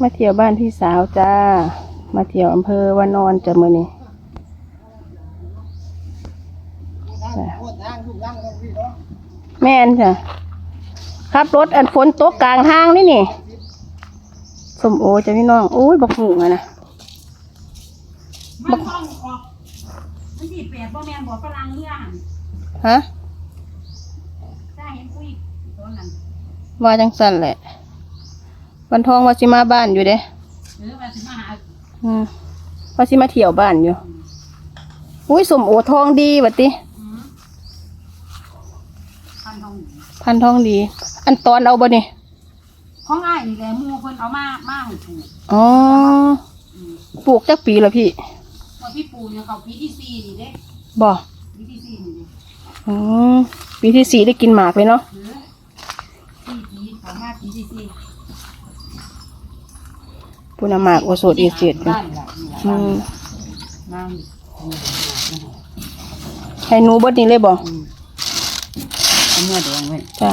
มาเที่ยวบ้านพี่สาวจ้า มาเที่ยวอำเภอวานอนจ้ะมื้อนี้จ้ะแม่นจ้ะขับรถอันฝนตกกลางทางนี่นี่สมโอจ้ะพี่น้องอุ้ยบักหูอะนะมันต้องออกมันที่แปดบ่แม่นบ่ฝรั่งเรือหั่นฮะถ้าเห็นคุยตัวนั้นว่าจังสั่นแหละ วันทองว่าสิมาบ้านอยู่เด้หรือว่าสิมาหาอืมว่าสิมาเที่ยวบ้านอยู่ อุ้ยสมโอทองดีบัดติอืมพันทองพันทองดี อันตอนเอาบ่นี่ของอ้ายนี่แหละหมู่เพิ่นเอามามาให้ปลูกอ๋ออืมปลูกจักปีแล้วพี่ว่าพี่ปลูกเนี่ยเขาปีที่สี่นี่เด้บ่ปีที่สี่นี่เด้อืมปีที่สี่ได้กินหมากเลยเนาะหรือสี่ปีเขามาปีที่สี่ ปุณหมากโอโซดเอเจดได้ละนี่ละอืมน้ำให้หนูเบดนี้เลยบ่อืมเอาเมื่อแดงไว้ จ้า